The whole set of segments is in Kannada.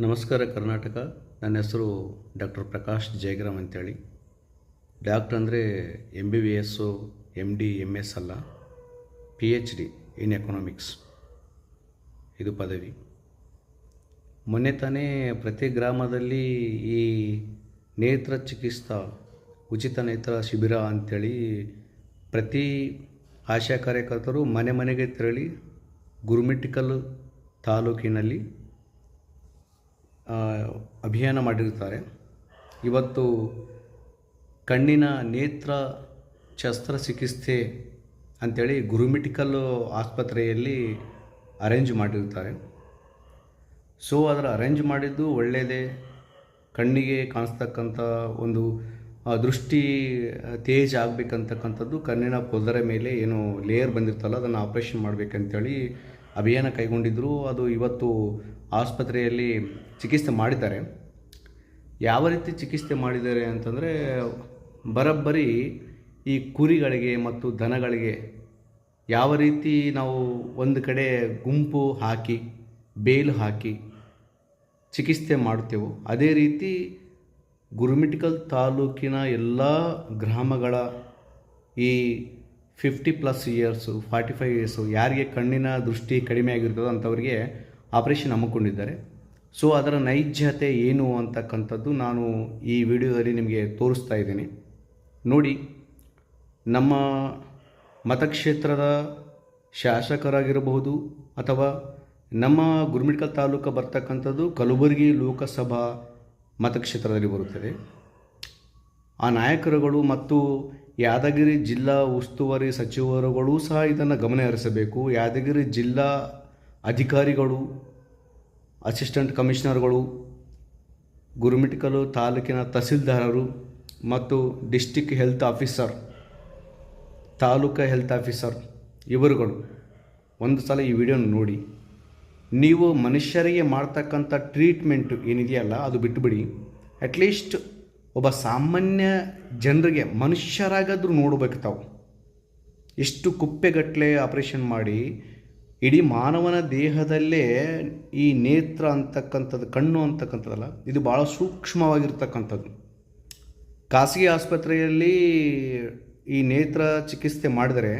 ನಮಸ್ಕಾರ ಕರ್ನಾಟಕ. ನನ್ನ ಹೆಸರು ಡಾಕ್ಟರ್ ಪ್ರಕಾಶ್ ಜಯಗ್ರಾಮ್ ಅಂತೇಳಿ. ಡಾಕ್ಟ್ರ್ ಅಂದರೆ M B B S M D M S ಅಲ್ಲ. P H D in economics ಇದು ಪದವಿ. ಮೊನ್ನೆ ತಾನೇ ಪ್ರತಿ ಗ್ರಾಮದಲ್ಲಿ ಈ ನೇತ್ರ ಚಿಕಿತ್ಸಾ, ಉಚಿತ ನೇತ್ರ ಶಿಬಿರ ಅಂಥೇಳಿ ಪ್ರತಿ ಆಶಾ ಕಾರ್ಯಕರ್ತರು ಮನೆ ಮನೆಗೆ ತೆರಳಿ ಗುರುಮಿಟ್ಟಿಕಲ್ ತಾಲೂಕಿನಲ್ಲಿ ಅಭಿಯಾನ ಮಾಡಿರ್ತಾರೆ ಇವತ್ತು ಕಣ್ಣಿನ ನೇತ್ರ ಶಸ್ತ್ರಚಿಕಿತ್ಸೆ ಅಂಥೇಳಿ ಗುರುಮಿಟಿಕಲ್ ಆಸ್ಪತ್ರೆಯಲ್ಲಿ ಅರೇಂಜ್ ಮಾಡಿರ್ತಾರೆ ಸೊ, ಅದರ ಅರೇಂಜ್ ಮಾಡಿದ್ದು ಒಳ್ಳೆಯದೇ. ಕಣ್ಣಿಗೆ ಕಾಣಿಸ್ತಕ್ಕಂಥ ಒಂದು ದೃಷ್ಟಿ ತೇಜ್ ಆಗಬೇಕಂತಕ್ಕಂಥದ್ದು ಕಣ್ಣಿನ ಪೊದರ ಮೇಲೆ ಏನು ಲೇಯರ್ ಬಂದಿರ್ತಲ್ಲ ಅದನ್ನು ಆಪ್ರೇಷನ್ ಮಾಡಬೇಕಂತೇಳಿ ಅಭಿಯಾನ ಕೈಗೊಂಡಿದ್ದರು ಅದು ಇವತ್ತು ಆಸ್ಪತ್ರೆಯಲ್ಲಿ ಚಿಕಿತ್ಸೆ ಮಾಡಿದ್ದಾರೆ. ಯಾವ ರೀತಿ ಚಿಕಿತ್ಸೆ ಮಾಡಿದ್ದಾರೆ ಅಂತಂದರೆ, ಬರೋಬ್ಬರಿ ಈ ಕುರಿಗಳಿಗೆ ಮತ್ತು ದನಗಳಿಗೆ ಯಾವ ರೀತಿ ನಾವು ಒಂದು ಕಡೆ ಗುಂಪು ಹಾಕಿ, ಬೇಲು ಹಾಕಿ ಚಿಕಿತ್ಸೆ ಮಾಡ್ತೇವೋ ಅದೇ ರೀತಿ ಗುರುಮಿಟಿಕಲ್ ತಾಲೂಕಿನ ಎಲ್ಲ ಗ್ರಾಮಗಳ ಈ fifty plus years forty five years ಯಾರಿಗೆ ಕಣ್ಣಿನ ದೃಷ್ಟಿ ಕಡಿಮೆ ಆಗಿರ್ತದೋ ಅಂಥವರಿಗೆ ಆಪರೇಷನ್ ಹಮ್ಮಿಕೊಂಡಿದ್ದಾರೆ. ಸೊ ಅದರ ನೈಜತೆ ಏನು ಅಂತಕ್ಕಂಥದ್ದು ನಾನು ಈ ವಿಡಿಯೋದಲ್ಲಿ ನಿಮಗೆ ತೋರಿಸ್ತಾ ಇದ್ದೀನಿ. ನೋಡಿ, ನಮ್ಮ ಮತಕ್ಷೇತ್ರದ ಶಾಸಕರಾಗಿರಬಹುದು ಅಥವಾ ನಮ್ಮ ಗುರುಮಿಡ್ಕಲ್ ತಾಲೂಕು ಬರ್ತಕ್ಕಂಥದ್ದು ಕಲಬುರಗಿ ಲೋಕಸಭಾ ಮತಕ್ಷೇತ್ರದಲ್ಲಿ ಬರುತ್ತದೆ. ಆ ನಾಯಕರುಗಳು ಮತ್ತು ಯಾದಗಿರಿ ಜಿಲ್ಲಾ ಉಸ್ತುವಾರಿ ಸಚಿವರುಗಳು ಸಹ ಇದನ್ನು ಗಮನ ಹರಿಸಬೇಕು. ಯಾದಗಿರಿ ಜಿಲ್ಲಾ ಅಧಿಕಾರಿಗಳು ಅಸಿಸ್ಟೆಂಟ್ ಕಮಿಷನರ್ಗಳು ಗುರುಮಿಟ್ಕಲು ತಾಲೂಕಿನ ತಹಸೀಲ್ದಾರರು ಮತ್ತು district health officer taluk health officer ಇವರುಗಳು ಒಂದು ಸಲ ಈ ವಿಡಿಯೋನ ನೋಡಿ. ನೀವು ಮನುಷ್ಯರಿಗೆ ಮಾಡ್ತಕ್ಕಂಥ ಟ್ರೀಟ್ಮೆಂಟು ಏನಿದೆಯಲ್ಲ ಅದು ಬಿಟ್ಟುಬಿಡಿ. ಅಟ್ಲೀಸ್ಟ್ ಒಬ್ಬ ಸಾಮಾನ್ಯ ಜನರಿಗೆ ಮನುಷ್ಯರಾಗಾದರೂ ನೋಡಬೇಕು ತಾವು. ಎಷ್ಟು ಕುಪ್ಪೆಗಟ್ಟಲೆ ಆಪರೇಷನ್ ಮಾಡಿ ಇಡೀ ಮಾನವನ ದೇಹದಲ್ಲೇ ಈ ನೇತ್ರ ಅಂತಕ್ಕಂಥದ್ದು, ಕಣ್ಣು ಅಂತಕ್ಕಂಥದ್ದಲ್ಲ, ಇದು ಭಾಳ ಸೂಕ್ಷ್ಮವಾಗಿರ್ತಕ್ಕಂಥದ್ದು. ಖಾಸಗಿ ಆಸ್ಪತ್ರೆಯಲ್ಲಿ ಈ ನೇತ್ರ ಚಿಕಿತ್ಸೆ ಮಾಡಿದರೆ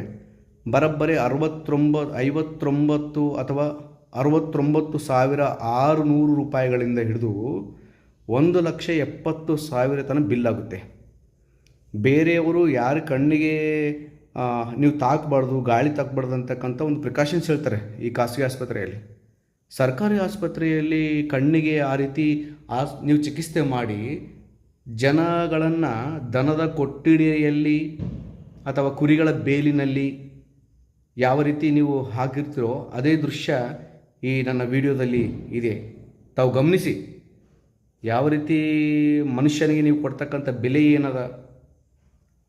ಬರೋಬ್ಬರಿ ಅರವತ್ತೊಂಬತ್ತು ಐವತ್ತೊಂಬತ್ತು ಅಥವಾ ಅರವತ್ತೊಂಬತ್ತು ಸಾವಿರ ಆರುನೂರು ರೂಪಾಯಿಗಳಿಂದ ಹಿಡಿದು ಒಂದು ಲಕ್ಷ ಎಪ್ಪತ್ತು ಸಾವಿರ ತನಕ ಬಿಲ್ ಆಗುತ್ತೆ. ಬೇರೆಯವರು ಯಾರ ಕಣ್ಣಿಗೆ ನೀವು ತಾಕಬಾರ್ದು, ಗಾಳಿ ತಾಕಬಾರ್ದು ಅಂತಕ್ಕಂಥ ಒಂದು ಪ್ರಿಕಾಷನ್ಸ್ ಹೇಳ್ತಾರೆ ಈ ಖಾಸಗಿ ಆಸ್ಪತ್ರೆಯಲ್ಲಿ. ಸರ್ಕಾರಿ ಆಸ್ಪತ್ರೆಯಲ್ಲಿ ಕಣ್ಣಿಗೆ ಆ ರೀತಿ ಆಸ್, ನೀವು ಚಿಕಿತ್ಸೆ ಮಾಡಿ ಜನಗಳನ್ನು ದನದ ಕೊಟ್ಟಿಗೆಯಲ್ಲಿ ಅಥವಾ ಕುರಿಗಳ ಬೇಲಿನಲ್ಲಿ ಯಾವ ರೀತಿ ನೀವು ಹಾಕಿರ್ತೀರೋ ಅದೇ ದೃಶ್ಯ ಈ ನನ್ನ ವಿಡಿಯೋದಲ್ಲಿ ಇದೆ. ತಾವು ಗಮನಿಸಿ ಯಾವ ರೀತಿ ಮನುಷ್ಯನಿಗೆ ನೀವು ಕೊಡ್ತಕ್ಕಂಥ ಬೆಲೆ ಏನದ?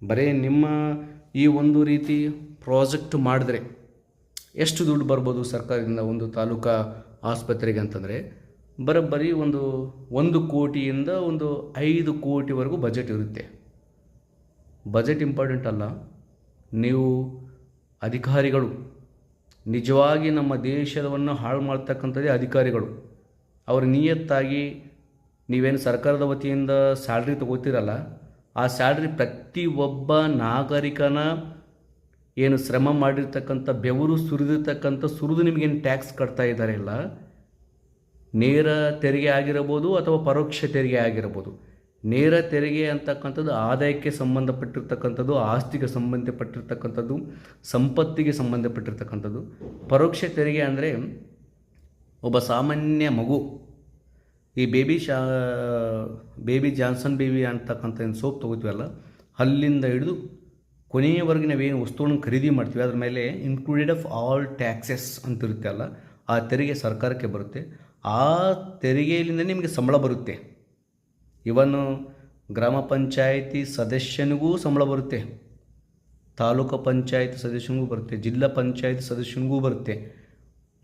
ಬರೇ ನಿಮ್ಮ ಈ ಒಂದು ರೀತಿ ಪ್ರಾಜೆಕ್ಟ್ ಮಾಡಿದ್ರೆ ಎಷ್ಟು ದುಡ್ಡು ಬರ್ಬೋದು ಸರ್ಕಾರದಿಂದ ಒಂದು ತಾಲೂಕಾ ಆಸ್ಪತ್ರೆಗೆ ಅಂತಂದರೆ? ಬರೋಬ್ಬರಿ ಒಂದು ಒಂದು ಕೋಟಿಯಿಂದ ಒಂದು ಐದು ಕೋಟಿವರೆಗೂ ಬಜೆಟ್ ಇರುತ್ತೆ. ಬಜೆಟ್ ಇಂಪಾರ್ಟೆಂಟ್ ಅಲ್ಲ. ನೀವು ಅಧಿಕಾರಿಗಳು, ನಿಜವಾಗಿ ನಮ್ಮ ದೇಶವನ್ನು ಹಾಳು ಮಾಡ್ತಕ್ಕಂಥದ್ದೇ ಅಧಿಕಾರಿಗಳು. ಅವರು ನಿಯತ್ತಾಗಿ ನೀವೇನು ಸರ್ಕಾರದ ವತಿಯಿಂದ ಸ್ಯಾಲ್ರಿ ತಗೋತೀರಲ್ಲ? ಆ ಸ್ಯಾಲ್ರಿ ಪ್ರತಿಯೊಬ್ಬ ನಾಗರಿಕನ ಏನು ಶ್ರಮ ಮಾಡಿರ್ತಕ್ಕಂಥ, ಬೆವರು ಸುರಿದಿರ್ತಕ್ಕಂಥ, ಸುರಿದು ನಿಮಗೇನು ಟ್ಯಾಕ್ಸ್ ಕಟ್ತಾ ಇದ್ದಾರೆ ಇಲ್ಲ ನೇರ ತೆರಿಗೆ ಆಗಿರಬಹುದು ಅಥವಾ ಪರೋಕ್ಷ ತೆರಿಗೆ ಆಗಿರಬಹುದು. ನೇರ ತೆರಿಗೆ ಅಂತಕ್ಕಂಥದ್ದು ಆದಾಯಕ್ಕೆ ಸಂಬಂಧಪಟ್ಟಿರ್ತಕ್ಕಂಥದ್ದು, ಆಸ್ತಿಗೆ ಸಂಬಂಧಪಟ್ಟಿರ್ತಕ್ಕಂಥದ್ದು, ಸಂಪತ್ತಿಗೆ ಸಂಬಂಧಪಟ್ಟಿರ್ತಕ್ಕಂಥದ್ದು. ಪರೋಕ್ಷ ತೆರಿಗೆ ಅಂದರೆ ಒಬ್ಬ ಸಾಮಾನ್ಯ ಮಗು ಈ ಬೇಬಿ ಶಾ, ಬೇಬಿ ಜಾನ್ಸನ್ ಬೇಬಿ ಅಂತಕ್ಕಂಥ ಏನು ಸೋಪ್ ತೊಗೋತೀವಲ್ಲ, ಅಲ್ಲಿಂದ ಹಿಡಿದು ಕೊನೆಯವರೆಗೆ ನಾವೇನು ವಸ್ತುಗಳನ್ನು ಖರೀದಿ ಮಾಡ್ತೀವಿ, ಅದ್ರ ಮೇಲೆ ಇನ್ಕ್ಲೂಡೆಡ್ ಆಫ್ ಆಲ್ ಟ್ಯಾಕ್ಸಸ್ ಅಂತಿರುತ್ತೆ ಅಲ್ಲ, ಆ ತೆರಿಗೆ ಸರ್ಕಾರಕ್ಕೆ ಬರುತ್ತೆ. ಆ ತೆರಿಗೆಯಿಂದ ನಿಮಗೆ ಸಂಬಳ ಬರುತ್ತೆ. ಇವನು ಗ್ರಾಮ ಪಂಚಾಯಿತಿ ಸದಸ್ಯನಿಗೂ ಸಂಬಳ ಬರುತ್ತೆ. ತಾಲೂಕು ಪಂಚಾಯತ್ ಸದಸ್ಯನಿಗೂ ಬರುತ್ತೆ. ಜಿಲ್ಲಾ ಪಂಚಾಯತ್ ಸದಸ್ಯನಿಗೂ ಬರುತ್ತೆ.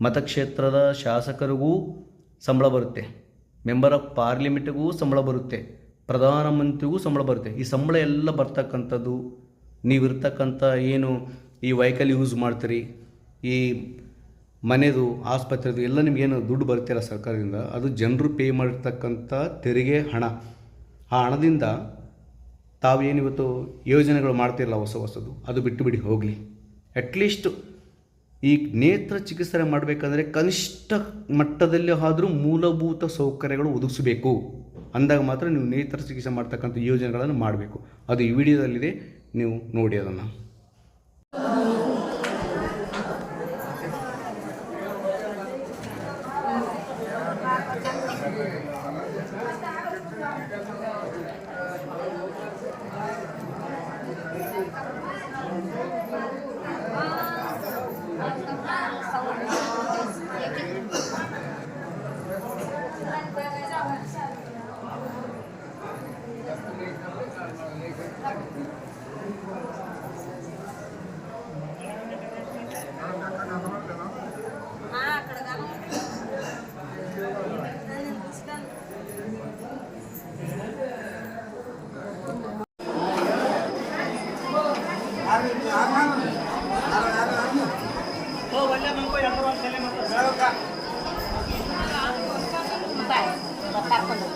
ಮತಕ್ಷೇತ್ರದ ಶಾಸಕರಿಗೂ ಸಂಬಳ ಬರುತ್ತೆ. ಮೆಂಬರ್ ಆಫ್ ಪಾರ್ಲಿಮೆಂಟ್ಗೂ ಸಂಬಳ ಬರುತ್ತೆ ಪ್ರಧಾನಮಂತ್ರಿಗೂ ಸಂಬಳ ಬರುತ್ತೆ. ಈ ಸಂಬಳ ಎಲ್ಲ ಬರ್ತಕ್ಕಂಥದ್ದು, ನೀವಿರ್ತಕ್ಕಂಥ ಏನು ಈ ವೆಹಿಕಲ್ ಯೂಸ್ ಮಾಡ್ತೀರಿ, ಈ ಮನೆದು, ಆಸ್ಪತ್ರೆದು ಎಲ್ಲ ನಿಮಗೇನು ದುಡ್ಡು ಬರ್ತೀರ ಸರ್ಕಾರದಿಂದ, ಅದು ಜನರು ಪೇ ಮಾಡಿರ್ತಕ್ಕಂಥ ತೆರಿಗೆ ಹಣ. ಆ ಹಣದಿಂದ ತಾವೇನಿವತ್ತು ಯೋಜನೆಗಳು ಮಾಡ್ತಿರಲ್ಲ ಹೊಸ ಹೊಸದು, ಅದು ಬಿಟ್ಟು ಬಿಡಿ ಹೋಗಲಿ. ಅಟ್ಲೀಸ್ಟ್ ಈ ನೇತ್ರ ಚಿಕಿತ್ಸೆ ಮಾಡಬೇಕಂದ್ರೆ ಕನಿಷ್ಠ ಮಟ್ಟದಲ್ಲಿ ಆದರೂ ಮೂಲಭೂತ ಸೌಕರ್ಯಗಳು ಒದಗಿಸಬೇಕು. ಅಂದಾಗ ಮಾತ್ರ ನೀವು ನೇತ್ರ ಚಿಕಿತ್ಸೆ ಮಾಡ್ತಕ್ಕಂಥ ಯೋಜನೆಗಳನ್ನು ಮಾಡಬೇಕು. ಅದು ಈ ವಿಡಿಯೋದಲ್ಲಿದೆ. ನೀವು ನೋಡಿ ಅದನ್ನು.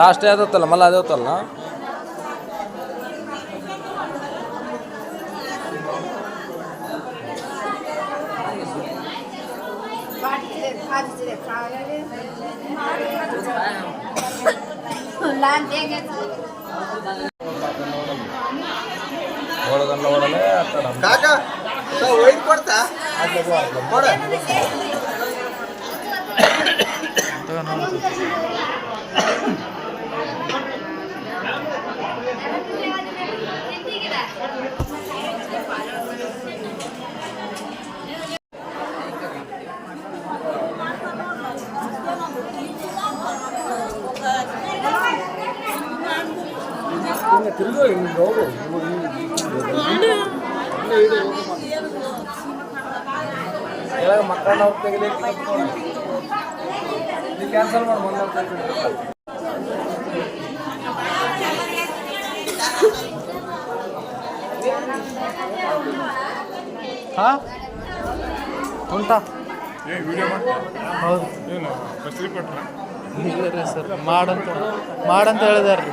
ಲಾಸ್ಟ್ ಯಾವ್ದತ್ತಲ್ಲ ಮಲ್ಲ ಅದೇವತ್ತಲ್ಲ ಓಡೋದಲ್ಲ ಓಡಲೇ ಆಗ್ತದ ಕಾಕ ಒಯ್ದು ಕೊಡ್ತಾ? ಕೊಡ. ತಿರುಗೋ ಹಿಂಗೆ ಹೋಗು. ಕೆಳಗೆ ಮಕ್ಕಳನ್ನ ಹೋಗಿ ತೆಗಿಲಿಕ್ಕೆ ಕ್ಯಾನ್ಸಲ್ ಮಾಡಿ ಬಂದ ಹಾಂ? ಉಂಟಾ ಹೌದು. ಇಲ್ಲ ರೀ ಸರ್ ಮಾಡಂತ ಮಾಡಂತ ಹೇಳಿದಾರೆ